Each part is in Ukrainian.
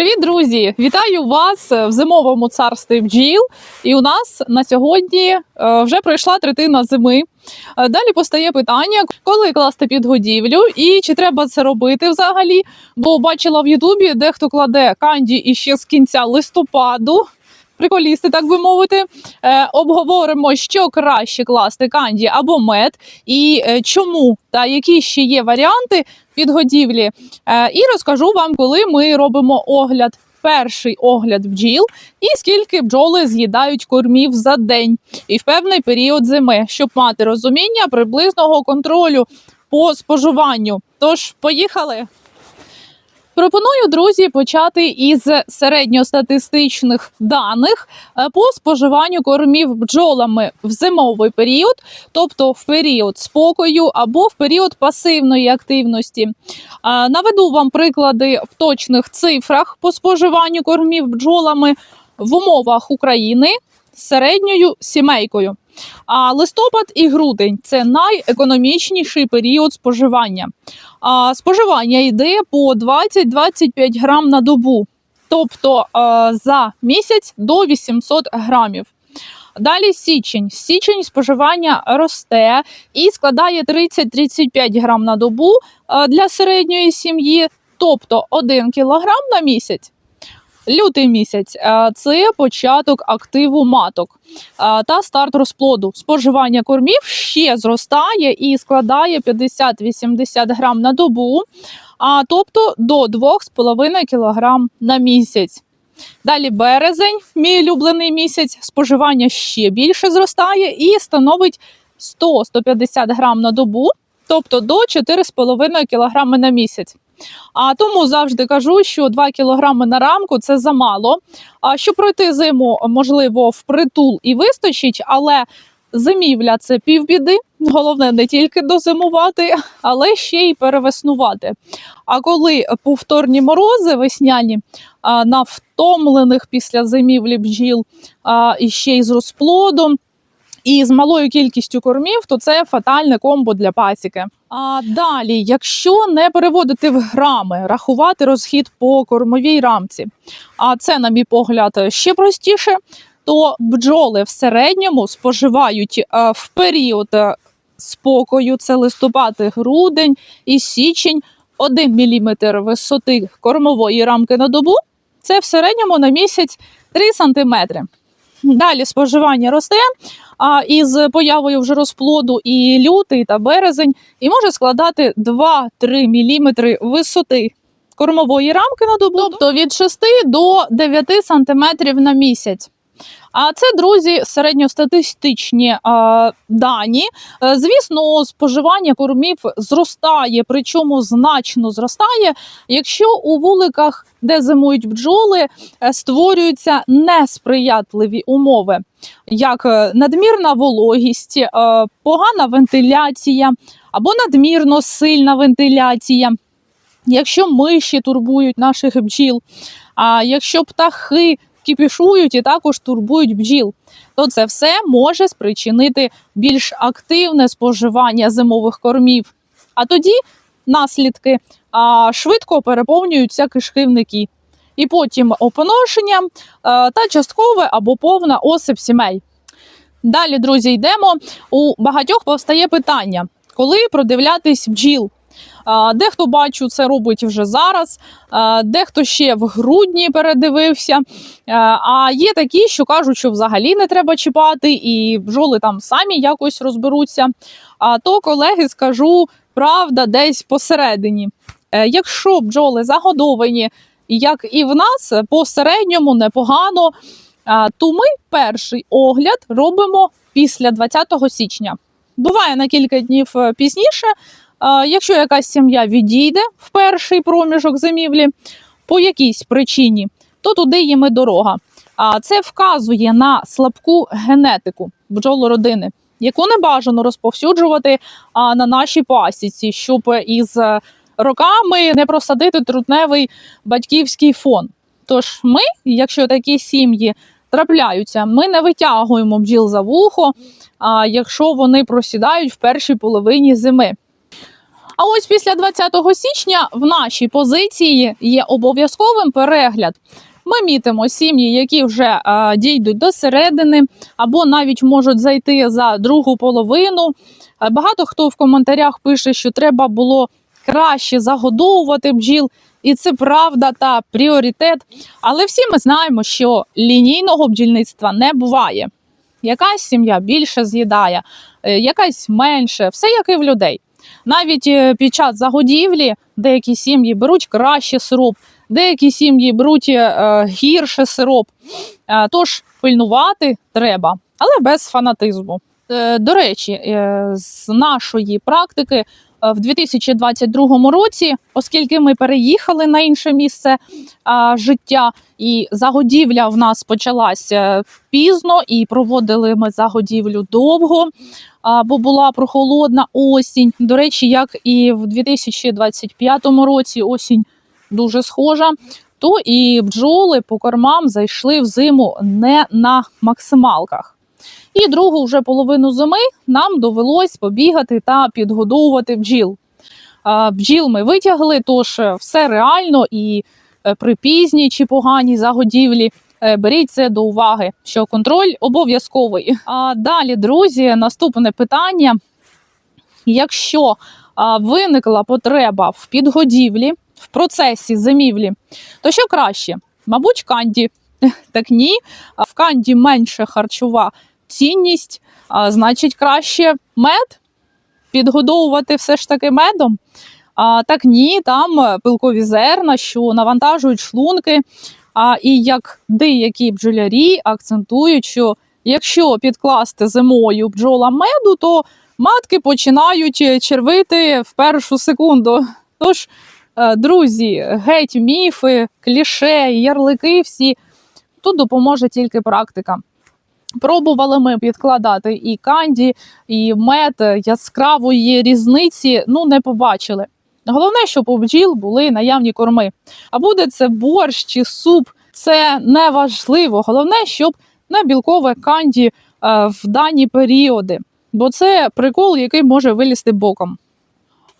Привіт, друзі! Вітаю вас в зимовому царстві бджіл. І у нас на сьогодні е, вже пройшла третина зими. Е, Далі постає питання, коли класти підгодівлю і чи треба це робити взагалі. Бо бачила в Ютубі, дехто кладе канді іще з кінця листопаду. Приколісти, так би мовити, Е, обговоримо, що краще класти канді або мед, і е, чому та які ще є варіанти підгодівлі. Е, і розкажу вам, коли ми робимо огляд. Перший огляд бджіл і скільки бджоли з'їдають кормів за день і в певний період зими, щоб мати розуміння приблизного контролю по споживанню. Тож, поїхали. Пропоную, друзі, почати із середньостатистичних даних е, по споживанню кормів бджолами в зимовий період, тобто в період спокою або в період пасивної активності. Е, Наведу вам приклади в точних цифрах по споживанню кормів бджолами в умовах України середньою сімейкою. А листопад і грудень це найекономічніший період споживання. А споживання йде по 20-25 грам на добу, тобто за місяць до 800 грамів. Далі січень. Січень споживання росте і складає 30-35 грам на добу для середньої сім'ї, тобто 1 кілограм на місяць. Лютий місяць це початок активу маток та старт розплоду. Споживання кормів ще зростає і складає 50-80 грам на добу, а тобто до 2,5 кг на місяць. Далі березень, мій улюблений місяць, споживання ще більше зростає і становить 100-150 грам на добу, тобто до 4,5 кг на місяць. А тому завжди кажу, що 2 кілограми на рамку це замало. А щоб пройти зиму, можливо, впритул і вистачить, але зимівля це півбіди. Головне не тільки дозимувати, але ще й перевеснувати. А коли повторні морози весняні на втомлених після зимівлі бджіл і ще й з розплодом. І з малою кількістю кормів, то це фатальне комбо для пасіки. А далі, якщо не переводити в грами, рахувати розхід по кормовій рамці, а це, на мій погляд, ще простіше, то бджоли в середньому споживають е, в період е, спокою, це листопад, грудень і січень, 1 мм висоти кормової рамки на добу, це в середньому на місяць 3 см. Далі споживання росте, а із появою вже розплоду і лютий та березень, і може складати 2-3 мм висоти кормової рамки на добу, тобто від 6 до 9 см на місяць. А це, друзі, середньостатистичні а, дані. Е, Звісно, споживання кормів зростає, причому значно зростає, якщо у вуликах, де зимують бджоли, е, створюються несприятливі умови, як е, надмірна вологість, погана вентиляція або надмірно сильна вентиляція. Якщо миші турбують наших бджіл, а якщо птахи кіпішують і також турбують бджіл, то це все може спричинити більш активне споживання зимових кормів. А тоді наслідки а, швидко переповнюються кишківники. І потім опоношення е, та часткове або повна осип сімей. Далі, друзі, йдемо. У багатьох повстає питання, коли продивлятись бджіл. Дехто бачу, це робить вже зараз, дехто ще в грудні передивився. А, є такі, що кажуть, що взагалі не треба чіпати, і бджоли там самі якось розберуться. А то, колеги, скажу, правда, десь посередині. Е, Якщо бджоли загодовані, як і в нас, по середньому непогано, то ми перший огляд робимо після 20 січня. Буває на кілька днів е, пізніше. Якщо якась сім'я відійде в перший проміжок зимівлі по якійсь причині, то туди їм і дорога. А це вказує на слабку генетику бджолородини, яку не бажано розповсюджувати на нашій пасіці, щоб із е, роками не просадити трутневий батьківський фон. Тож ми, якщо такі сім'ї трапляються, ми не витягуємо бджіл за вухо, а якщо вони просідають в першій половині зими. А ось після 20 січня в нашій позиції є обов'язковим перегляд. Ми мітимо сім'ї, які вже е, дійдуть до середини, або навіть можуть зайти за другу половину. Багато хто в коментарях пише, що треба було краще загодовувати бджіл, і це правда та пріоритет. Але всі ми знаємо, що лінійного бджільництва не буває. Якась сім'я більше з'їдає, е, якась менше, все як і в людей. Навіть е, під час загодівлі деякі сім'ї беруть краще сироп, деякі сім'ї беруть е, гірше сироп. Тож пильнувати треба, але без фанатизму. Е, До речі, е, з нашої практики е, в 2022 році, оскільки ми переїхали на інше місце життя, і загодівля в нас почалася пізно, і проводили ми загодівлю довго, бо була прохолодна осінь. До речі, як і в 2025 році осінь дуже схожа. То і бджоли по кормам зайшли в зиму не на максималках. І другу вже половину зими нам довелось побігати та підгодовувати бджіл. Бджіл ми витягли, тож е, все реально і е, при пізній чи поганій загодівлі. е, Беріть це до уваги, що контроль обов'язковий. А далі, друзі, наступне питання. Якщо виникла потреба в підгодівлі в процесі зимівлі, то що краще? Мабуть, канді. Так ні, в канді менше харчова цінність, а, значить, краще мед підгодовувати все ж таки медом. А, так ні, там е, пилкові зерна, що навантажують шлунки. А, і як деякі бджолярі акцентують, що якщо підкласти зимою бджолам меду, то матки починають е, червити в першу секунду. Тож, е, друзі, геть міфи, кліше, ярлики всі. Тут допоможе тільки практика. Пробували ми підкладати і канді, і мед яскравої різниці ну не побачили. Головне, щоб у бджіл були наявні корми. А буде це борщ чи суп, це не важливо. Головне, щоб не білкове канді е, в дані періоди, бо це прикол, який може вилізти боком.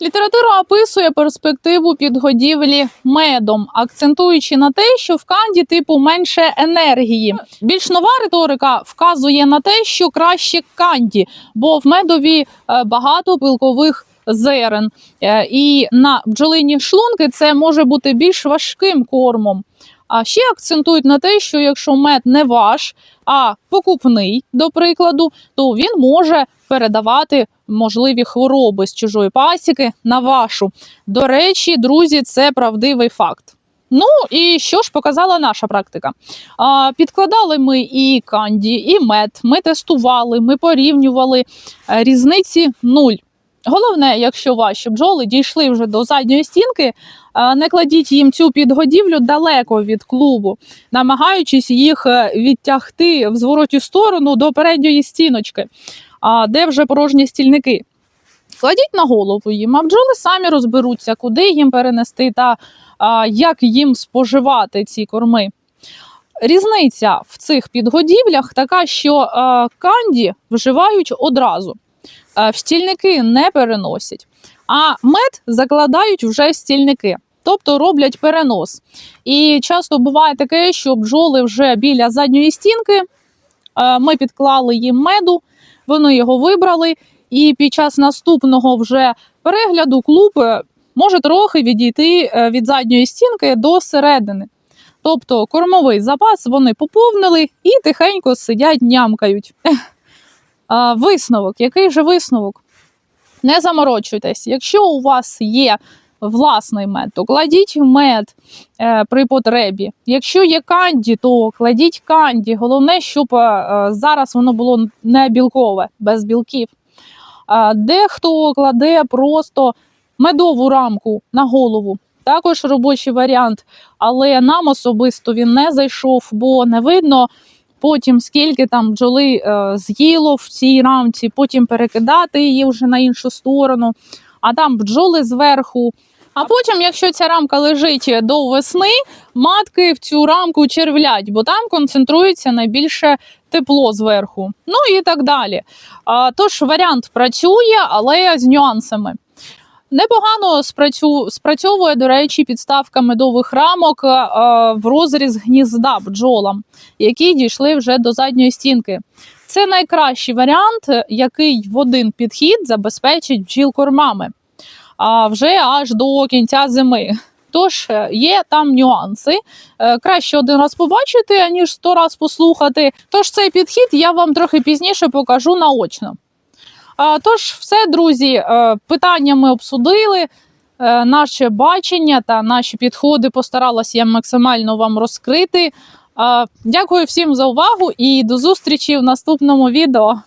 Література описує перспективу підгодівлі медом, акцентуючи на те, що в канді типу менше енергії. Більш нова риторика вказує на те, що краще канді, бо в медові е, багато пилкових зерен. Е, І на бджолині шлунки це може бути більш важким кормом. А ще акцентують на те, що якщо мед не ваш, а покупний, до прикладу, то він може передавати можливі хвороби з чужої пасіки на вашу. До речі, друзі, це правдивий факт. Ну і що ж показала наша практика? А, підкладали ми і канді, і мед. Ми тестували, ми порівнювали Е, різниці нуль. Головне, якщо ваші бджоли дійшли вже до задньої стінки, е, не кладіть їм цю підгодівлю далеко від клубу, намагаючись їх е, відтягти в зворотню сторону до передньої стіночки, де вже порожні стільники. Кладіть на голову їм, а бджоли самі розберуться, куди їм перенести та як їм споживати ці корми. Різниця в цих підгодівлях така, що е, канді вживають одразу, в стільники не переносять, а мед закладають вже в стільники, тобто роблять перенос. І часто буває таке, що бджоли вже біля задньої стінки. е, Ми підклали їм меду, вони його вибрали, і під час наступного вже перегляду клуб е, може трохи відійти е, від задньої стінки до середини. Тобто кормовий запас вони поповнили і тихенько сидять, нямкають. Висновок. Який же висновок? Не заморочуйтесь. Якщо у вас є власний мед, то кладіть мед е, при потребі. Якщо є канді, то кладіть канді. Головне, щоб е, зараз воно було не білкове, без білків. Дехто кладе просто медову рамку на голову. Також робочий варіант, але нам особисто він не зайшов, бо не видно потім, скільки там бджоли е, з'їло в цій рамці, потім перекидати її вже на іншу сторону, а там бджоли зверху. А потім, якщо ця рамка лежить до весни, матки в цю рамку червлять, бо там концентрується найбільше тепло зверху. Ну і так далі. А, тож варіант працює, але з нюансами. Непогано спрацю... спрацьовує, до речі, підставка медових рамок е, в розріз гнізда бджолам, які дійшли вже до задньої стінки. Це найкращий варіант, який в один підхід забезпечить бджіл кормами а вже аж до кінця зими. Тож е, є там нюанси. Е, Краще один раз побачити, аніж сто раз послухати. Тож цей підхід я вам трохи пізніше покажу наочно. А, Тож, все, друзі, е, питання ми обсудили. Е, Наше бачення та наші підходи постаралася я максимально вам розкрити. Дякую всім за увагу і до зустрічі в наступному відео.